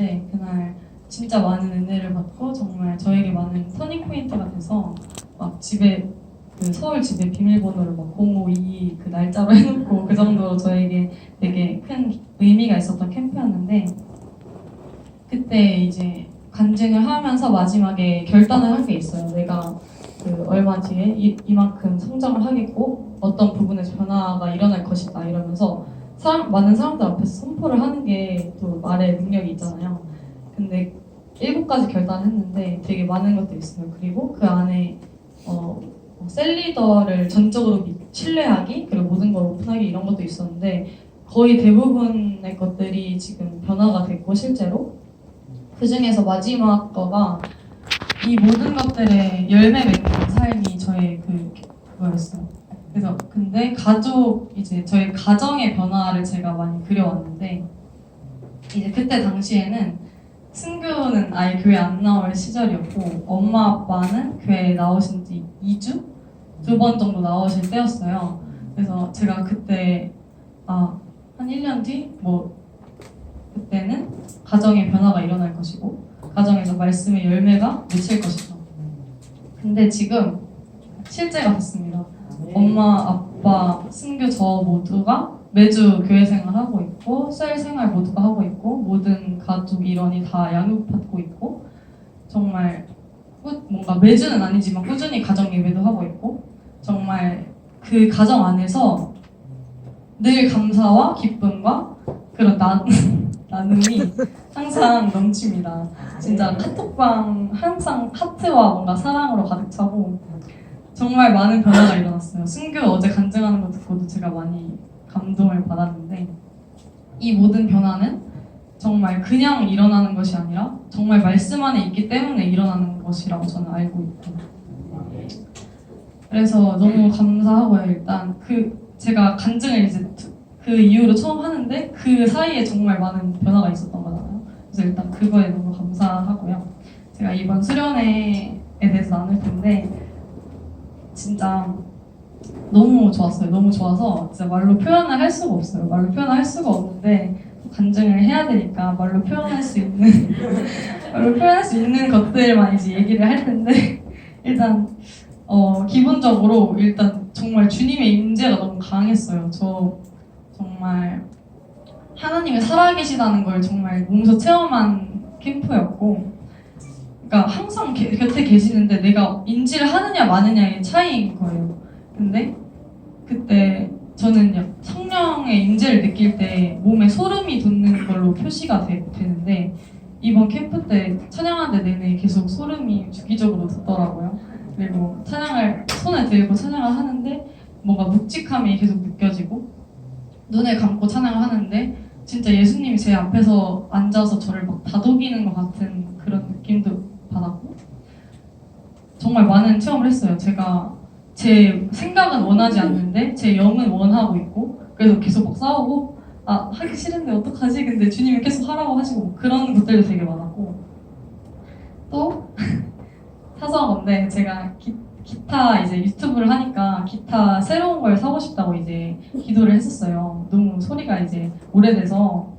있었는데 그날 진짜 많은 은혜를 받고 정말 저에게 많은 터닝 포인트가 돼서 막 집에 그 서울 집에 비밀번호를 막 052 그 날짜로 해놓고 그 정도로 저에게 되게 큰 의미가 있었던 캠프였는데 그때 이제 간증을 하면서 마지막에 결단을 한 게 있어요. 내가 그 얼마 뒤에 이, 이만큼 성장을 하겠고 어떤 부분에서 변화가 일어날 것이다 이러면서 사람, 많은 사람들 앞에서 선포를 하는 게 또 말의 능력이 있잖아요. 근데 일곱 가지 결단했는데 되게 많은 것들이 있어요. 그리고 그 안에 어, 셀리더를 전적으로 믿- 신뢰하기 그리고 모든 걸 오픈하기 이런 것도 있었는데 거의 대부분의 것들이 지금 변화가 됐고 실제로 그 중에서 마지막 거가 이 모든 것들의 열매 맺는 삶이 저의 그 그거였어요. 그래서 근데 가족 이제 저희 가정의 변화를 제가 많이 그려왔는데 이제 그때 당시에는 승규는 아예 교회 안 나올 시절이었고 엄마 아빠는 교회에 나오신 지 2주 두 번 정도 나오실 때였어요. 그래서 제가 그때 아 한 1년 뒤 뭐 그때는 가정의 변화가 일어날 것이고 가정에서 말씀의 열매가 맺힐 것이다. 근데 지금 실제가 됐습니다. 엄마, 아빠, 승규 저 모두가 매주 교회 생활하고 있고 셀 생활 모두가 하고 있고 모든 가족 일원이 다 양육받고 있고 정말 꾸- 뭔가 매주는 아니지만 꾸준히 가정 예배도 하고 있고 정말 그 가정 안에서 늘 감사와 기쁨과 그런 나, 나눔이 항상 넘칩니다. 진짜 카톡방 항상 하트와 뭔가 사랑으로 가득 차고 정말 많은 변화가 일어났어요. 승규 어제 간증하는 거 듣고도 제가 많이 감동을 받았는데 이 모든 변화는 정말 그냥 일어나는 것이 아니라 정말 말씀 안에 있기 때문에 일어나는 것이라고 저는 알고 있고 그래서 너무 감사하고요. 일단 그 제가 간증을 이제 그 이후로 처음 하는데 그 사이에 정말 많은 변화가 있었던 거잖아요. 그래서 일단 그거에 너무 감사하고요. 제가 이번 수련회에 대해서 나눌 텐데 진짜 너무 좋았어요. 너무 좋아서 진짜 말로 표현을 할 수가 없어요. 말로 표현을 할 수가 없는데 간증을 해야 되니까 말로 표현할 수 있는 말로 표현할 수 있는 것들만 이제 얘기를 할 텐데 일단 어 기본적으로 일단 정말 주님의 임재가 너무 강했어요. 저 정말 하나님이 살아계시다는 걸 정말 몸소 체험한 캠프였고, 그러니까 항상 게- 곁에 계시는데 내가 인지를 하느냐 마느냐의 차이인 거예요. 근데 그때 저는 약- 성령의 임재를 느낄 때 몸에 소름이 돋는 걸로 표시가 되, 되는데 이번 캠프 때 찬양하는 내내 계속 소름이 주기적으로 돋더라고요. 그리고 찬양을 손에 들고 찬양을 하는데 뭔가 묵직함이 계속 느껴지고 눈을 감고 찬양을 하는데 진짜 예수님이 제 앞에서 앉아서 저를 막 다독이는 것 같은 그런 느낌도 정말 많은 체험을 했어요. 제가 제 생각은 원하지 않는데 제 영은 원하고 있고 그래서 계속 막 싸우고 아 하기 싫은데 어떡하지? 근데 주님이 계속 하라고 하시고 뭐 그런 것들도 되게 많았고 또 사소한 건데 제가 기, 기타 이제 유튜브를 하니까 기타 새로운 걸 사고 싶다고 이제 기도를 했었어요. 너무 소리가 이제 오래돼서.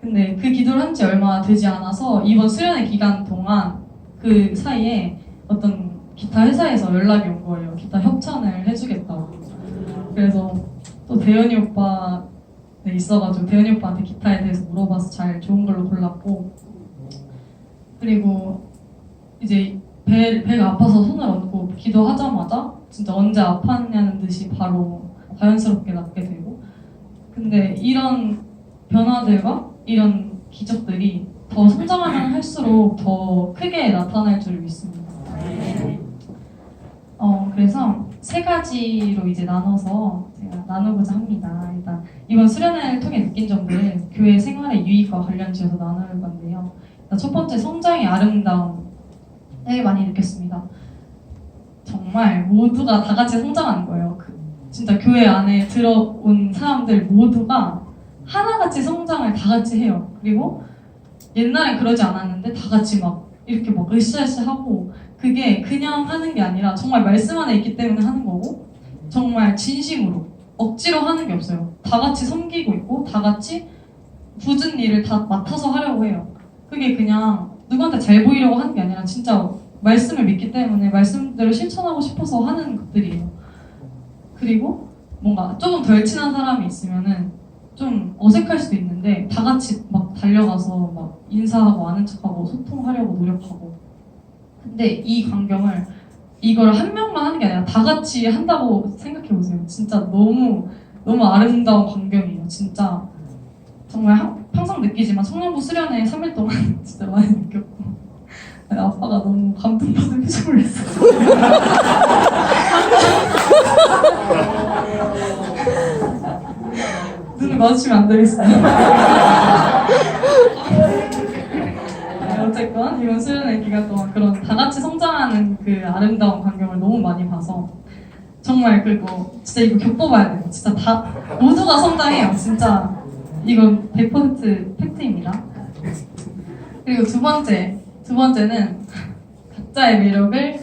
근데 그 기도를 한 지 얼마 되지 않아서 이번 수련회 기간 동안 그 사이에 어떤 기타 회사에서 연락이 온 거예요. 기타 협찬을 해주겠다고. 그래서 또 대현이 오빠 네, 있어가지고 대현이 오빠한테 기타에 대해서 물어봐서 잘 좋은 걸로 골랐고 그리고 이제 배, 배가 아파서 손을 얹고 기도하자마자 진짜 언제 아팠냐는 듯이 바로 자연스럽게 낫게 되고 근데 이런 변화들과 이런 기적들이 더 성장하면 할수록 더 크게 나타날 줄 믿습니다. 어, 그래서 세 가지로 이제 나눠서 제가 나누고자 합니다. 일단 이번 수련회를 통해 느낀 점들 교회 생활의 유익과 관련 지어서 나눌 건데요. 일단 첫 번째 성장의 아름다움을 많이 느꼈습니다. 정말 모두가 다 같이 성장하는 거예요. 그 진짜 교회 안에 들어온 사람들 모두가 하나같이 성장을 다 같이 해요. 그리고 옛날엔 그러지 않았는데 다 같이 막 이렇게 막 으쌰으쌰 하고 그게 그냥 하는 게 아니라 정말 말씀 안에 있기 때문에 하는 거고 정말 진심으로 억지로 하는 게 없어요. 다 같이 섬기고 있고 다 같이 굳은 일을 다 맡아서 하려고 해요. 그게 그냥 누구한테 잘 보이려고 하는 게 아니라 진짜 말씀을 믿기 때문에 말씀대로 실천하고 싶어서 하는 것들이에요. 그리고 뭔가 조금 덜 친한 사람이 있으면은 좀 어색할 수도 있는데 다 같이 막 달려가서 막 인사하고 아는 척하고 소통하려고 노력하고 근데 이 광경을 이걸 한 명만 하는 게 아니라 다 같이 한다고 생각해 보세요. 진짜 너무 너무 아름다운 광경이에요. 진짜 정말 하- 항상 느끼지만 청년부 수련회 3일 동안 진짜 많이 느꼈고 아빠가 너무 감동받은 표정을 했어요. 눈을 마주치면 안 되겠어요. 네, 어쨌건 이번 수련회 기간 동안 그런 다 같이 성장하는 그 아름다운 광경을 너무 많이 봐서 정말 그리고 진짜 이거 겪어봐야 돼요. 진짜 다 모두가 성장해요. 진짜 이건 100% 팩트입니다. 그리고 두 번째 두 번째는 각자의 매력을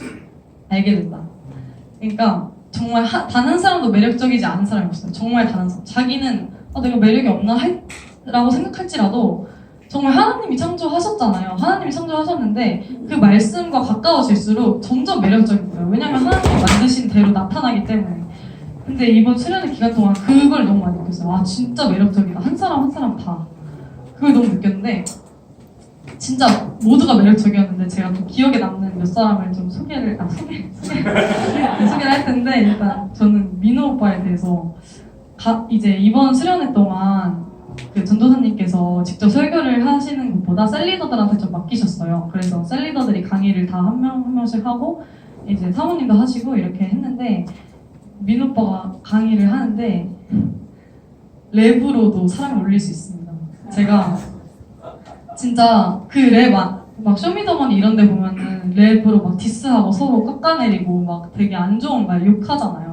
알게 된다. 그러니까 정말 단한 사람도 매력적이지 않은 사람이 없어요. 정말 단한 사람. 자기는 아, 내가 매력이 없나 할- 라고 생각할지라도 정말 하나님이 창조하셨잖아요. 하나님이 창조하셨는데 그 말씀과 가까워질수록 점점 매력적인 거예요. 왜냐하면 하나님이 만드신 대로 나타나기 때문에. 근데 이번 수련회 기간 동안 그걸 너무 많이 느꼈어요. 아 진짜 매력적이다. 한 사람 한 사람 다. 그걸 너무 느꼈는데 진짜 모두가 매력적이었는데 제가 또 기억에 남는 몇 사람을 좀 소개를 아 소개 소개 소개를 할 텐데 일단 저는 민호 오빠에 대해서 가, 이제 이번 수련회 동안 그 전도사님께서 직접 설교를 하시는 것보다 셀리더들한테 좀 맡기셨어요. 그래서 셀리더들이 강의를 다 한 명 한 명씩 하고 이제 사모님도 하시고 이렇게 했는데 민 오빠가 강의를 하는데 랩으로도 사람을 올릴 수 있습니다. 제가 진짜 그 랩막 쇼미더머니 이런 데 보면은 랩으로 막 디스하고 서로 깎아내리고 막 되게 안 좋은 말 욕하잖아요.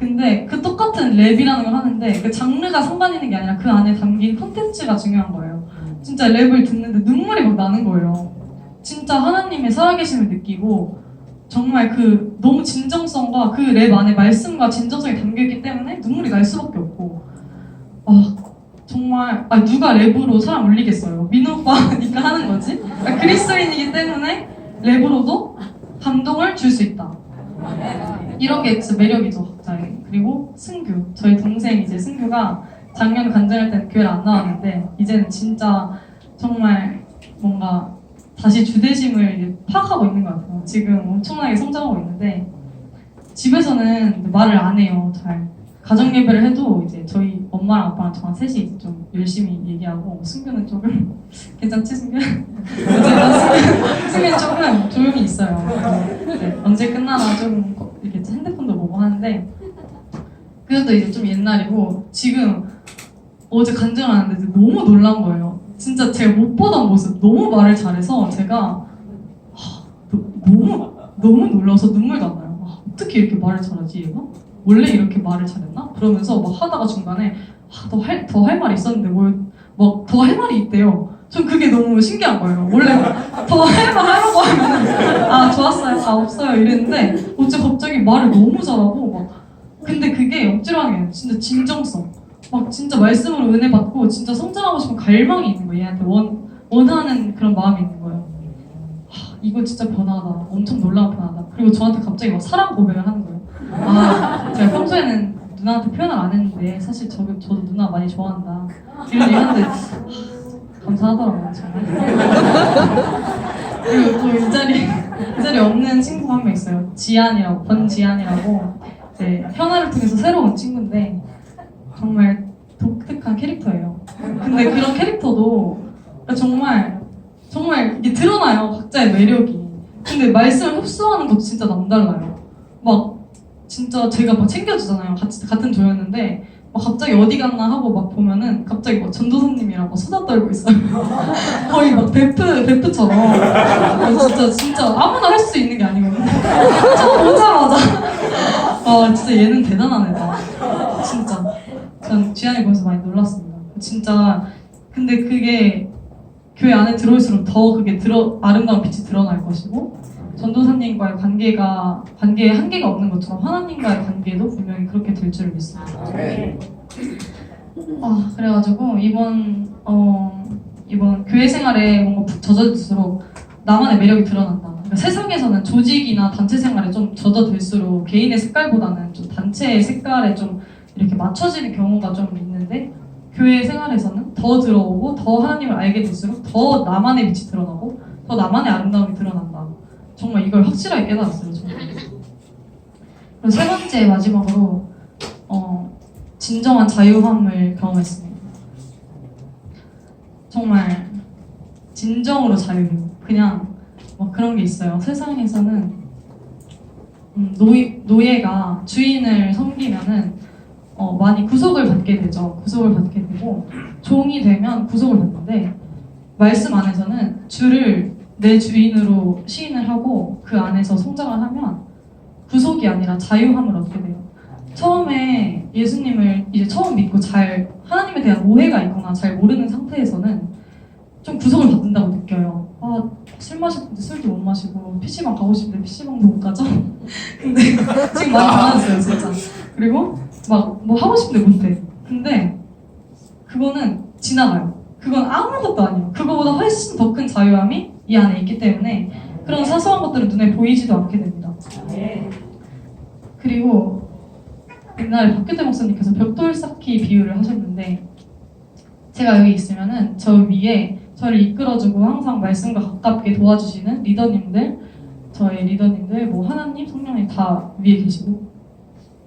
근데 그 똑같은 랩이라는 걸 하는데 그 장르가 상관 있는 게 아니라 그 안에 담긴 콘텐츠가 중요한 거예요. 진짜 랩을 듣는데 눈물이 막 나는 거예요. 진짜 하나님의 살아계심을 느끼고 정말 그 너무 진정성과 그 랩 안에 말씀과 진정성이 담겨있기 때문에 눈물이 날 수밖에 없고 아 정말 아 누가 랩으로 사람 울리겠어요 민호 오빠니까 하는 거지 아, 그리스도인이기 때문에 랩으로도 감동을 줄 수 있다 이런 게 진짜 매력이죠 각자의 그리고 승규. 저희 동생 이제 승규가 작년 간증할 때는 교회를 안 나왔는데 이제는 진짜 정말 뭔가 다시 주대심을 파악하고 있는 것 같아요. 지금 엄청나게 성장하고 있는데 집에서는 말을 안 해요 잘 가정 예배를 해도 이제 저희 엄마랑 아빠랑 저랑 셋이 좀 열심히 얘기하고 승규는 조금 괜찮지 승규? 어쨌든 승규- 승규는 조금 조용히 있어요. 네, 언제 끝나나 좀 이렇게 핸드폰도 보고 하는데 그래도 이제 좀 옛날이고 지금 어제 간증을 하는데 너무 놀란 거예요. 진짜 제가 못 보던 모습 너무 말을 잘해서 제가 하, 너- 너무 너무 놀라서 눈물도 안 나요. 아, 어떻게 이렇게 말을 잘하지 얘가? 원래 이렇게 말을 잘했나? 그러면서 막 하다가 중간에 아, 더할 더 할 말이 있었는데 뭘 막 더 할 말이 있대요. 전 그게 너무 신기한 거예요. 원래 더 할 말 하라고 하면 아 좋았어요, 아 없어요 이랬는데 어째 갑자기 말을 너무 잘하고 막 근데 그게 억지로 하는 게 진짜 진정성. 막 진짜 말씀으로 은혜 받고 진짜 성장하고 싶은 갈망이 있는 거예요. 얘한테 원 원하는 그런 마음이 있는 거예요. 하, 이거 진짜 변하다. 엄청 놀라운 변하다. 그리고 저한테 갑자기 막 사랑 고백을 하는 거예요. 아, 제가 평소에는 누나한테 표현을 안 했는데 사실 저, 저도 누나 많이 좋아한다. 이런 얘기 하는데 하, 감사하더라고요, 정말. 그리고 또이 자리, 이 자리에 없는 친구가 한명 있어요. 지안이라고, 권지안이라고. 이제 현아를 통해서 새로 온 친구인데 정말 독특한 캐릭터예요. 근데 그런 캐릭터도 정말 정말 이게 드러나요 각자의 매력이. 근데 말씀을 흡수하는 것도 진짜 남달라요. 막 진짜 제가 막 챙겨주잖아요. 같이 같은 조였는데 막 갑자기 어디 갔나 하고 막 보면은 갑자기 막 전도사님이랑 막 수다 떨고 있어요. 거의 막 베프 베프처럼. 진짜 진짜 아무나 할 수 있는 게 아니거든요. 처음 오자마자 아 진짜 얘는 대단한 애다. 진짜. 전 지안이 보면서 많이 놀랐습니다. 진짜 근데 그게 교회 안에 들어올수록 더 그게 들어 아름다운 빛이 드러날 것이고 전도사님과의 관계가 관계에 한계가 없는 것처럼 하나님과의 관계도 분명히 그렇게 될 줄을 믿습니다. 아 그래가지고 이번 어 이번 교회 생활에 뭔가 푹 젖어들수록 나만의 매력이 드러난다. 그러니까 세상에서는 조직이나 단체 생활에 좀 젖어들수록 개인의 색깔보다는 좀 단체의 색깔에 좀 이렇게 맞춰지는 경우가 좀 있는데 교회 생활에서는 더 들어오고 더 하나님을 알게 될수록 더 나만의 빛이 드러나고 더 나만의 아름다움이 드러난다. 정말 이걸 확실하게 깨달았어요. 그리고 세 번째 마지막으로 어, 진정한 자유함을 경험했습니다. 정말 진정으로 자유해요. 그냥 막 그런 게 있어요. 세상에서는 음, 노예, 노예가 주인을 섬기면은 어, 많이 구속을 받게 되죠. 구속을 받게 되고 종이 되면 구속을 받는데 말씀 안에서는 주를 내 주인으로 시인을 하고 그 안에서 성장을 하면 구속이 아니라 자유함을 얻게 돼요. 처음에 예수님을 이제 처음 믿고 잘 하나님에 대한 오해가 있거나 잘 모르는 상태에서는 좀 구속을 받는다고 느껴요. 아, 술때 술도 못 마시고 PC방 가고 싶은데 PC방도 못 가죠? 근데 지금 많이 달라졌어요, 진짜. 그리고 막 뭐 하고 싶은데 못해. 근데 그거는 지나가요. 그건 아무것도 아니에요. 그거보다 훨씬 더 큰 자유함이 이 안에 있기 때문에 그런 사소한 것들은 눈에 보이지도 않게 됩니다. 그리고 옛날에 박규태 목사님께서 벽돌 쌓기 비유를 하셨는데 제가 여기 있으면은 저 위에 저를 이끌어주고 항상 말씀과 가깝게 도와주시는 리더님들 저의 리더님들 뭐 하나님 성령님 다 위에 계시고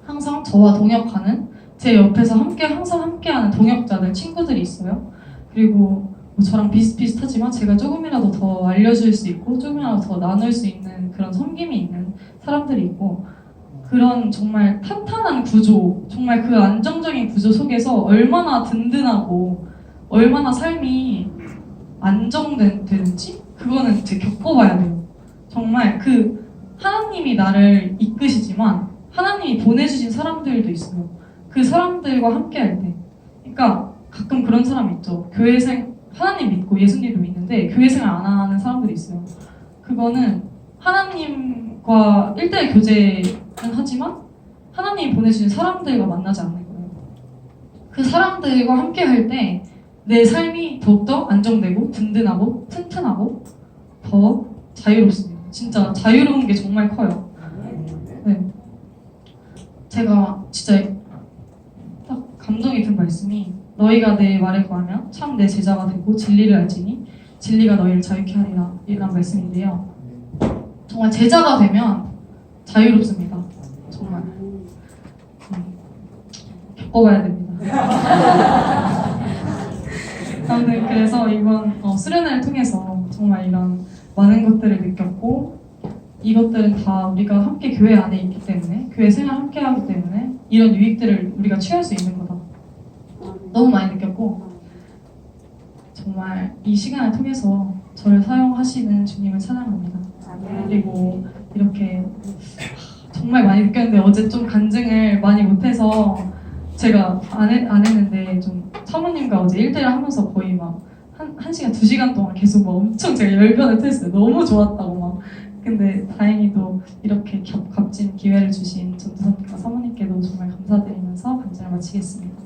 항상 저와 동역하는 제 옆에서 함께 항상 함께하는 동역자들 친구들이 있어요. 그리고 뭐 저랑 비슷비슷하지만 제가 조금이라도 더 알려줄 수 있고 조금이라도 더 나눌 수 있는 그런 섬김이 있는 사람들이 있고 그런 정말 탄탄한 구조, 정말 그 안정적인 구조 속에서 얼마나 든든하고 얼마나 삶이 안정되는지 그거는 제 겪어봐야 돼요. 정말 그 하나님이 나를 이끄시지만 하나님이 보내주신 사람들도 있어요. 그 사람들과 함께할 때, 그러니까 가끔 그런 사람 있죠. 교회생 하나님 믿고 예수님도 믿는데 교회 생활 안 하는 사람들이 있어요. 그거는 하나님과 일대1 교제는 하지만 하나님이 보내주신 사람들과 만나지 않는 거예요. 그 사람들과 함께 할 때 내 삶이 더욱더 안정되고 든든하고 튼튼하고 더 자유롭습니다. 진짜 자유로운 게 정말 커요. 네. 제가 진짜 딱 감동이 든 말씀이 너희가 내 말을 구하면 참 내 제자가 되고 진리를 알지니 진리가 너희를 자유케 하리라 이런 말씀인데요. 정말 제자가 되면 자유롭습니다. 정말 음, 겪어봐야 됩니다. 아무튼 그래서 이번 어, 수련회를 통해서 정말 이런 많은 것들을 느꼈고 이것들은 다 우리가 함께 교회 안에 있기 때문에 교회 생활 함께 하기 때문에 이런 유익들을 우리가 취할 수 있는 거다. 너무 많이 느꼈고 정말 이 시간을 통해서 저를 사용하시는 주님을 찬양합니다. 그리고 이렇게 정말 많이 느꼈는데 어제 좀 간증을 많이 못해서 제가 안, 해, 안 했는데 좀 사모님과 어제 1대1 하면서 거의 막 한, 한 시간, 두 시간 동안 계속 막 엄청 제가 열변을 토했어요. 너무 좋았다고 막. 근데 다행히도 이렇게 겹, 값진 기회를 주신 전도사님 과 사모님께도 정말 감사드리면서 간증을 마치겠습니다.